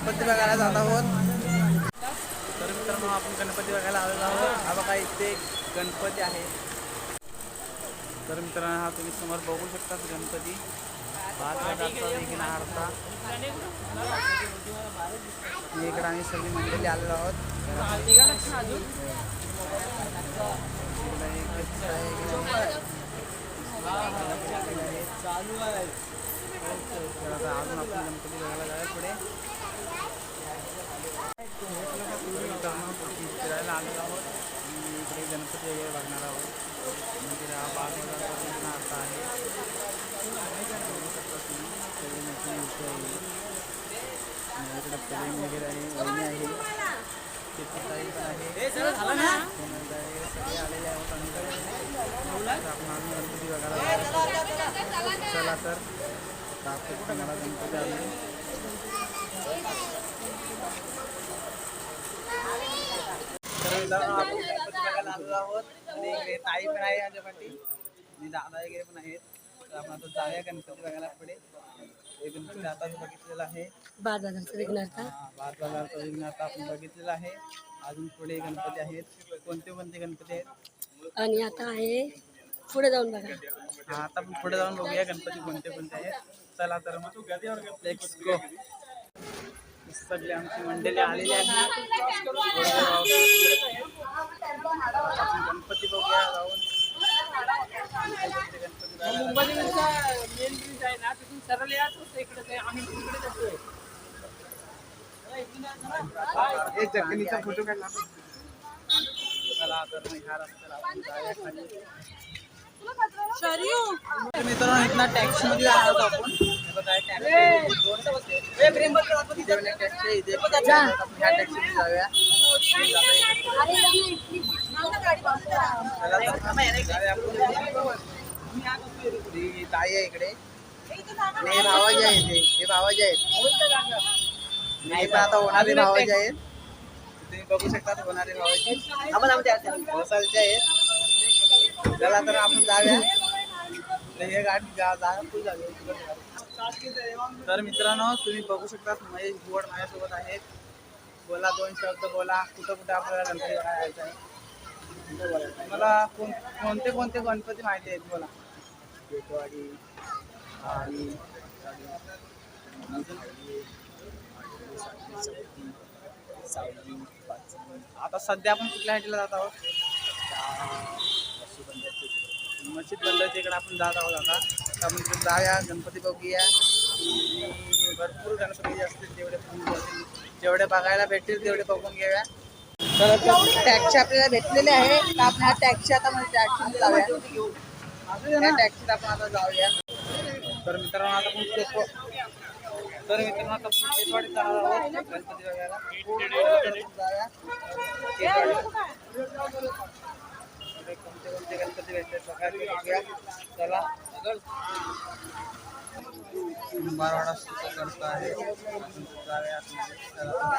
गणपती बघायला जात आहोत. तर मित्रांनो आपण गणपती बघायला आलेलो आहोत. हा बघा इथे गणपती आहे. तर मित्रांनो हा तुम्ही समोर बघू शकता गणपती. पाच इकडे आम्ही सगळी मंडळी आलेलो आहोत. एक आहे, चालू आहे अजून आपण गणपती बघायला जाऊया पुढे. मित्रांनो, आपण फिरायला आलेलो आहोत आणि इकडे गणपती वगैरे बघणार आहोत म्हणजे हा पाच हजारचा देखील अर्थ आहे बघू शकता तुम्ही, सगळी मोठी मूर्ती आहे आणि इकडे प्रेम वगैरे आहे वहिनी आहे चित्रताई पण आहे सोनलताई वगैरे सगळे आलेले आहोत आणि तर आपण अजून गणपती बघायला जाऊया. चला तर दाखवतो तुम्हाला गणपती अजून तर मित्रांनो, आपण गणपती बघायला आलेलो आहोत. आणि इकडे ताई पण आहे माझ्या पाठी. आणि दादा वगैरे पण आहेत. तर आपण आता जाऊया गणपती बघायला पुढे. हे गणपती आता बघितलेला आहे. बाद हा, बाजारचा आपण बघितलेला आहे. अजून पुढे गणपती आहेत. कोणते कोणते गणपती आहेत? आणि आता आहे पुढे जाऊन बघा. हा आता आपण पुढे जाऊन बघूया गणपती कोणते कोणते आहेत. चला तर मग. लेट्स गो सगळे आमची मंडळी आलेली आहे गणपती बघूया जाऊन गणपती बघायला एक जखमीचा फोटो काढला चला तर मग ह्या रस्त्याला आपण जाऊया. खाली. तर मित्रांनो टॅक्सी मध्ये आहोत आपण. हे हे. आपण आपण. ही ताई आहे इकडे. आणि हे भावाजी आहेत हे. हे भावाजी आहेत नाही पण आता होणारे भावाजी आहेत. तुम्ही बघू शकता होणारे भावाजी वसालचे आहेत. चला तर आपण जाऊया. हे गाडी तू जाऊया तर मित्रांनो तुम्ही बघू शकता महेश बोर्ड माझ्यासोबत आहेत बोला दोन शब्द बोला. कुठं कुठं आपल्याला गणपती जायचं आहे? मला कोण कोणते कोणते गणपती माहिती आहेत? बोला. पेटवाडी आणि आता सध्या आपण कुठल्या हाटीला जात आहोत? मस्जिद बंदरच्या इकडे आपण जात आहोत आता. तर आपण तिकडे गणपती बघूया आणि भरपूर गणपती असतील जेवढे जेवढे बघायला भेटतील तेवढे बघून घेऊया. तर टॅक्सी आपल्याला भेटलेले आहे. तर आपण हा टॅक्सी आता म्हणजे टॅक्सी जाऊया. टॅक्सीत आपण आता जाऊया. तर मित्रांनो आता पण सोपं तर मित्रांनो आता आपण पेटवाडीत जाणार आहोत. गणपती बघायला. जाऊया. कोणते कोणते गणपती भेटले बघायला बघूया. चला. कुंभारवाडा करतो आहे. आपण जाऊया आतमध्ये. चला.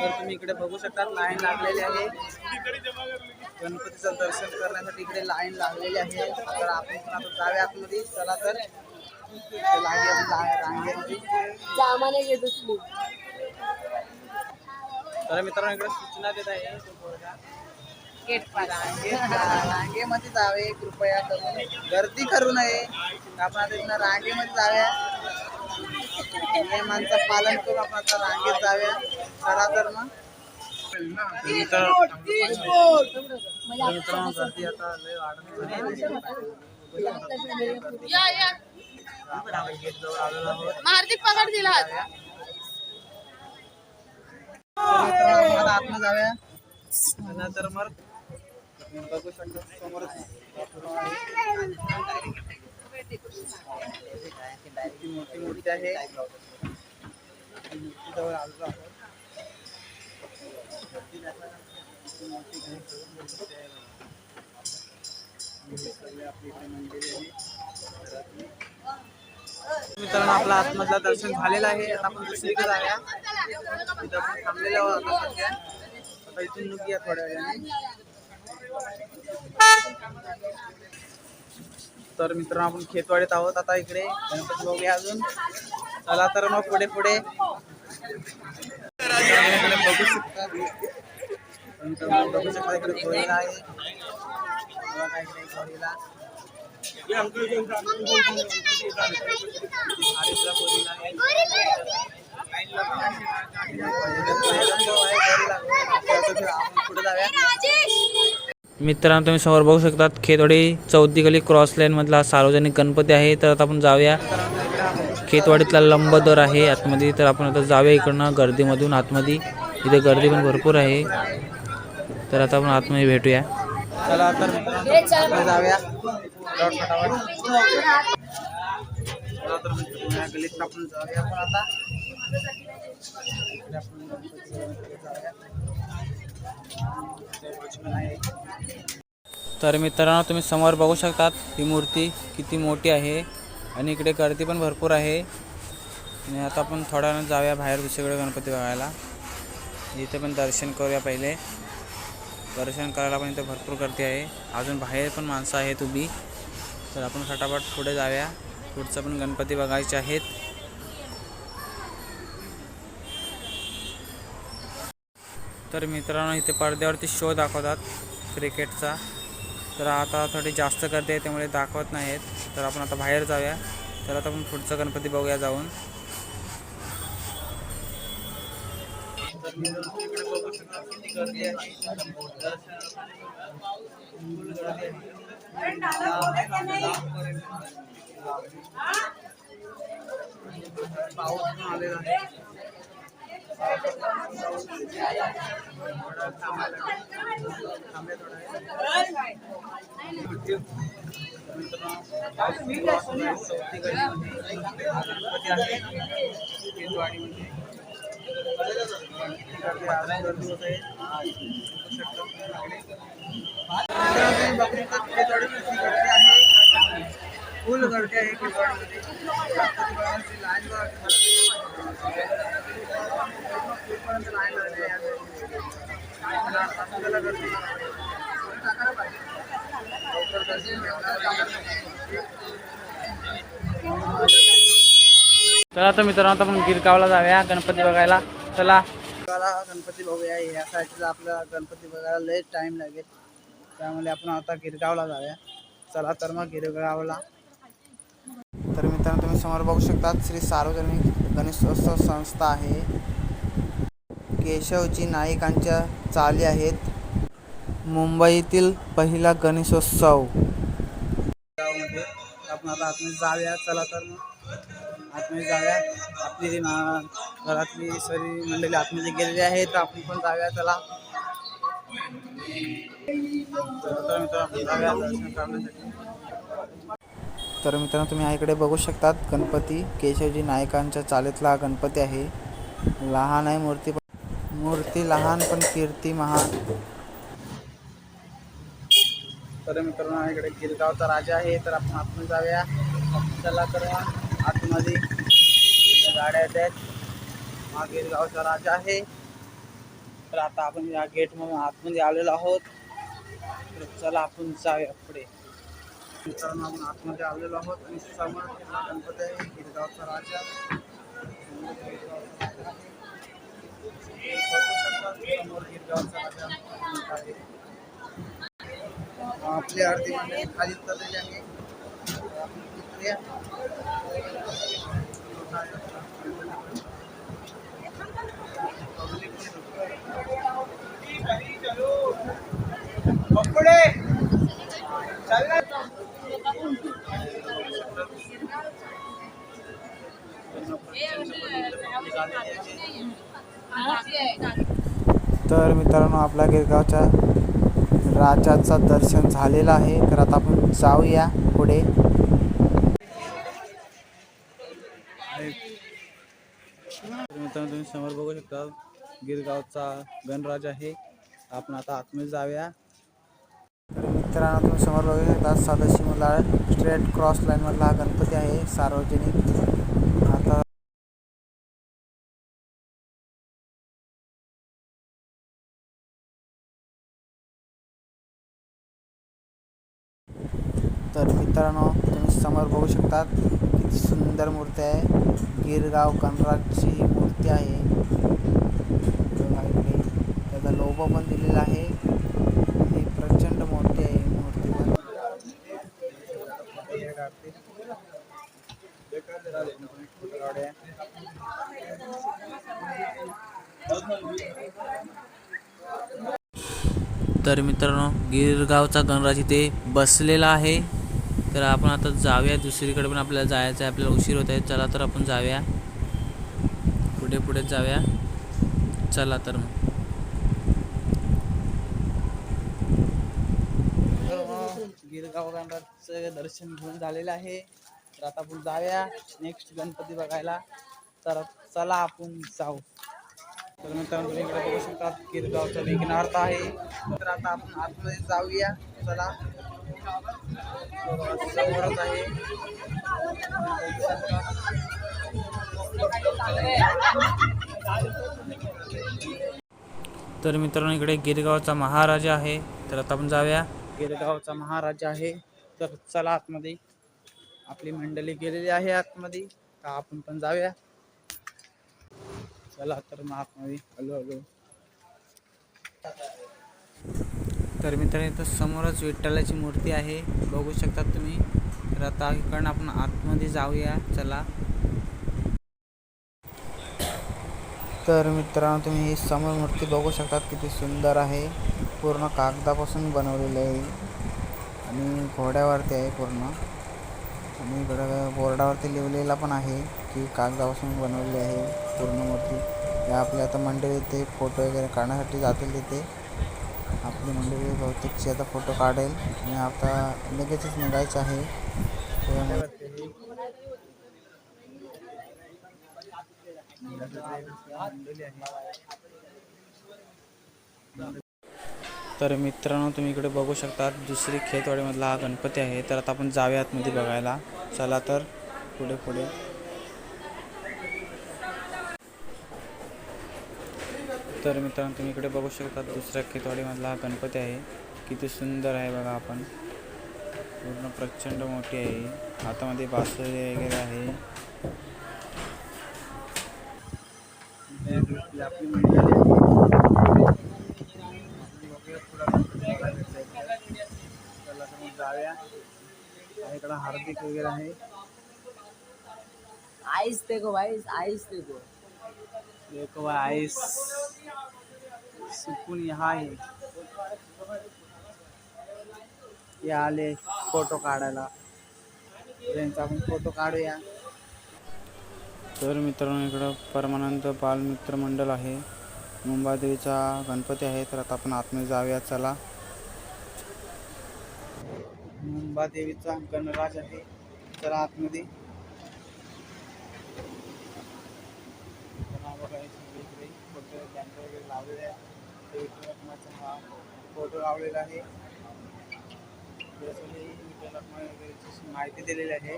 तर तुम्ही इकडे बघू शकता लाईन लागलेली आहे. गणपतीचं दर्शन करण्यासाठी इकडे लाईन लागलेली आहे. तर आपण पण आता जाऊया आतमध्ये. चला तर. ते लाईन रांगेमध्ये सामाने घेतो तर मित्रांनो इकडे सूचना देत आहे. तो पोरगा. रांगे रांगेमध्ये जावे कृपया करून. गर्दी करू नये. आपण आता इथनं रांगेमध्ये जाऊया. नियमांचं पालन करून आपण आता रांगेत जाऊया. चला तर मग. तर मित्रांनो तर मित्रांनो गर्दी आता लय वाढत आपण गेट जवळ आलेलो आहोत. हार्दिक पगार दिला. मित्रांनो आता आतमध्ये जाऊया नंतर मग बघू शकतो समोरच ती मोठी मूर्ती आहे मूर्ती जवळ आलेलो आहोत ती मोठी गणेश मूर्ती आहे. ही सगळी आपली इकडे मंदिरे आहे घरातली. मित्रांनो आपला आतमधला दर्शन झालेलं आहे. आता आपण दुसरीकडे जाऊया. तिथं आपण थांबलेलो आहोत आता सध्या. आता इथून निघूया थोड्या वेळाने. तर मित्रांनो आपण खेतवाडीत आहोत आता इकडे. गणपती बघूया अजून. चला तर मग पुढे पुढे. इकडे बघू शकता बघू शकता इकडे गोरीला आहे. मित्रांनो तुम्ही समोर बघू शकतात खेतवाडी चौथी गली क्रॉस लाईन मधला सार्वजनिक गणपती आहे. तर आता आपण जाऊया. खेतवाडीतला लंबदर आहे आतमध्ये. तर आपण आता जाऊया इकडनं गर्दीमधून आतमध्ये. इथे गर्दी पण भरपूर आहे. तर आता आपण आतमध्ये भेटूया. चला तर जाऊया. जाऊ तर मित्रांनो, आपण जाऊया पण आता तर मित्रांनो तुम्ही समोर बघू शकतात ही मूर्ती किती मोठी आहे आणि इकडे गर्दी पण भरपूर आहे. आणि आता आपण थोड्या वेळ जाऊया बाहेर दुसरीकडे गणपती बघायला. इथे पण दर्शन करूया पहिले. दर्शन करायला पण इथे भरपूर गर्दी आहे. अजून बाहेर पण माणसं आहेत उभी. तर आपण फटाफट पुढे जाऊया. पुढचं पण गणपती बघायचे आहेत. तर मित्रांनो इथे पडद्यावरती शो दाखवतात क्रिकेटचा तर आता थोडी जास्त गर्दी आहे त्यामुळे दाखवत नाहीत तर आपण आता बाहेर जाऊया. तर आता आपण पुढचा गणपती बघूया जाऊन. गर्दी आहे फुल गर्दी आहे. पाऊस पण आलेला आहे थांबले थोडा वेळ. मित्रांनो, चौथी गल्लीमध्ये गणपती आहे केंद्रवाडीमध्ये गर्दी होत आहे फुल गर्दी आहे लाईन लाईन लागली आहे. गर्दी टाकायला पाहिजे. गर्दी चला तर मित्रांनो आता आपण गिरगावला जाऊया गणपती बघायला चला बघायला गणपती बघूया या साईडला आपल्याला गणपती बघायला लय टाईम लागेल. त्यामुळे आपण आता गिरगावला जाऊया. चला तर मग गिरगावला. तर मित्रांनो तुम्ही समोर बघू शकता श्री सार्वजनिक गणेशोत्सव संस्था आहे. केशवजी नाईकांच्या चाली आहेत. मुंबईतील पहिला गणेशोत्सव. गावामध्ये आपण आता आतमध्ये जाऊया. चला तर मग आतमध्ये जाऊया. आपली घरातली सरी मंडळी आतमध्ये गेलेली आहे तर आपण पण जाऊया चला. तर मित्रांनो, जाऊया तर मित्रांनो तुम्ही इकडे बघू शकतात गणपती केशवजी नायकांच्या चालीतला हा गणपती आहे. लहान आहे मूर्ती पण मूर्ती लहान पण कीर्ती महान. तर मित्रांनो इकडे गिरगावचा राजा आहे तर आपण आतमध्ये जाऊया. चला तर आतमध्ये. गाड्या आहेत. हा गिरगावचा राजा आहे. तर आता आपण या गेट मधून आतमध्ये आलेलो आहोत. तर चला आपण जाऊया पुढे. मित्रांनो आपण आतमध्ये आलेलो आहोत आणि समोर गणपती आहे. गिरगावचा राजा. समोर गिरगावचा राजा आहे. आपली आरती म्हणजे खाली उतरलेली आहे. तर मित्रांनो आपल्या गिरगावच्या राजाचं दर्शन झालेलं आहे. तर आता आपण जाऊया पुढे. मित्रांनो तुम्ही समोर बघू शकता गिरगावचा गणराज आहे. आपण आता आतमध्ये जाऊया. तर मित्रांनो तुम्ही समोर बघू शकता सदस्य मुला स्ट्रेट क्रॉस लाईन मधला हा गणपती आहे सार्वजनिक आता तर मित्रांनो समोर बघू शकतात किती सुंदर मूर्ती आहे. गिरगाव कनराजची मूर्ती आहे. त्याचा लोगो पण दिलेला आहे. ही प्रचंड मोठी आहे मूर्ती पण. तर मित्रांनो गिरगावचा गणराज इथे बसलेला आहे. तर आपण आता जाऊया. दुसरीकडे पण आपल्याला जायचं आहे आपल्याला उशीर होत आहे. चला तर आपण जाऊया. पुढे पुढे जाऊया. चला तर मग. गिरगाव दर्शन घेऊन झालेलं आहे. तर आता आपण जाऊया. नेक्स्ट गणपती बघायला. तर चला आपण जाऊ. तर मित्रांनो तुम्ही इकडे बघू शकता गिरगावचा विघ्नार्थ आहे. तर आता आपण आतमध्ये जाऊया. चला. समोरच आहे तर मित्रांनो इकडे गिरगावचा महाराजा आहे. तर आता आपण जाऊया. गिरगावचा महाराजा आहे. तर चला आतमध्ये. आपली मंडळी गेलेली आहे आतमध्ये. तर आपण पण जाऊया. चला तर मग आतमध्ये हॅलो हॅलो तर मित्रांनो इथं समोरच विठ्ठलाची मूर्ती आहे. बघू शकता तुम्ही. तर आता इकडनं आपण आतमध्ये जाऊया. चला. तर मित्रांनो तुम्ही ही समोर मूर्ती बघू शकतात किती सुंदर आहे. पूर्ण कागदापासून बनवलेली आहे. आणि घोड्यावरती आहे पूर्ण. आणि इकडं बोर्डावरती लिहिलेला पण आहे की कागदापासून बनवलेली आहे पूर्ण मूर्ती. या आपल्या आता मंडळी ते फोटो वगैरे काढण्यासाठी जातील तिथे. आपली मंडळी बहुतेकची आता फोटो काढेल. आणि आता लगेचच निघायचं आहे. तर मित्रांनो तुम्ही इकडे बघू शकता दुसरी खेतवाडीमधला हा गणपती आहे. तर आता आपण जाऊया आतमध्ये बघायला. चला तर पुढे पुढे. तर मित्रांनो तुम्ही इकडे बघू शकता दुसऱ्या खेतवाडीमधला हा गणपती आहे. किती सुंदर आहे बघा आपण. पूर्ण प्रचंड मोठी आहे. हातामध्ये बासुरी वगैरे आहे. इकडं हार्दिक वगैरे आहे आईस देखो भाई आईस देखो. भाई आइस सुकून यहाँ आहे. हे आले फोटो काढायला. त्यांचा आपण फोटो काढूया. तर मित्रांनो इकडं परमानंद बालमित्र मंडळ आहे. मुंबादेवीचा गणपती आहे. तर आता आपण आतमध्ये जाऊया. चला. मुंबादेवीचा गणराज आहे. चला आतमध्ये पुन्हा बघा हे सगळे इकडे फोटो कॅमेरे वगैरे लावलेले आहेत ते विठ्ठल हा फोटो लावलेला आहे. विठ्ठल माहिती दिलेली आहे.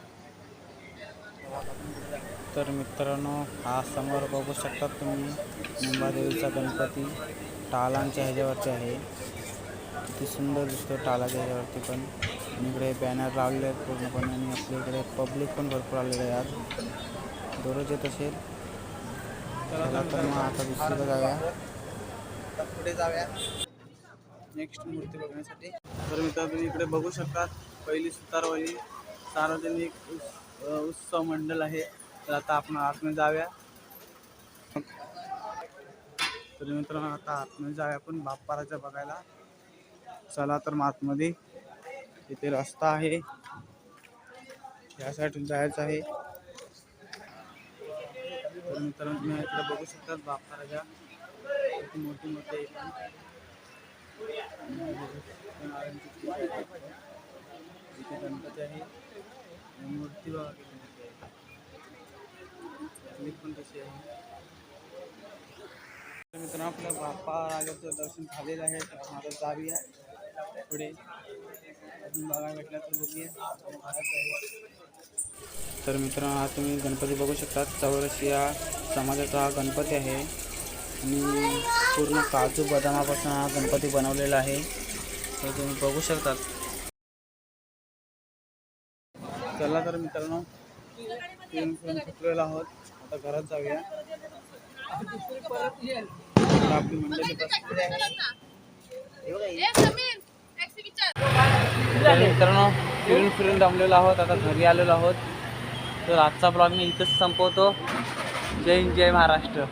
तर मित्रांनो हा समोर बघू शकता तुम्ही मुंबादेवीचा गणपती टालांच्या ह्याच्यावरती आहे. किती सुंदर दिसतो टालाच्या ह्याच्यावरती पण. इकडे बॅनर लावलेले आहेत पूर्णपणे आणि आपल्या इकडे पब्लिक पण भरपूर आलेले आहे आज दररोज येत असेल. चला तर मग आता दुसरीकडे जाऊया. पुढे जाऊया. नेक्स्ट मूर्ती बघण्यासाठी. तर मित्र तुम्ही इकडे बघू शकता पहिली सुतारवाली सार्वजनिक उत्सव मंडळ आहे. तर आता आपण आतमध्ये जाऊया. तर मित्रांनो आता आतमध्ये जाऊया आपण बाप्पाराच्या बघायला. चला तर मग आतमध्ये. इथे रस्ता आहे. यासाठी जायचं आहे. तर मित्रांनो तुम्ही इकडे बघू शकता बाप्पा राजा. किती मोठी मोठी. इथे गणपती आहे. मूर्ती राजाचं दर्शन झालेलं आहे. आपण आता जाऊया पुढे. अजून बघायला भेटलं तर तर मित्रांनो हा तुम्ही गणपती बघू शकता चौरस या समाजाचा हा गणपती आहे. आणि पूर्ण काजू बदामापासून हा गणपती बनवलेला आहे. तर तुम्ही बघू शकतात. चला तर मित्रांनो थकलेलो आहोत. आता घरात जाऊया. आपली मंडळी मित्रांनो फिरून फिरून जमलेलो आहोत. आता घरी आलेलो आहोत. तर आजचा ब्लॉग मी इथंच संपवतो. जय हिंद जय महाराष्ट्र.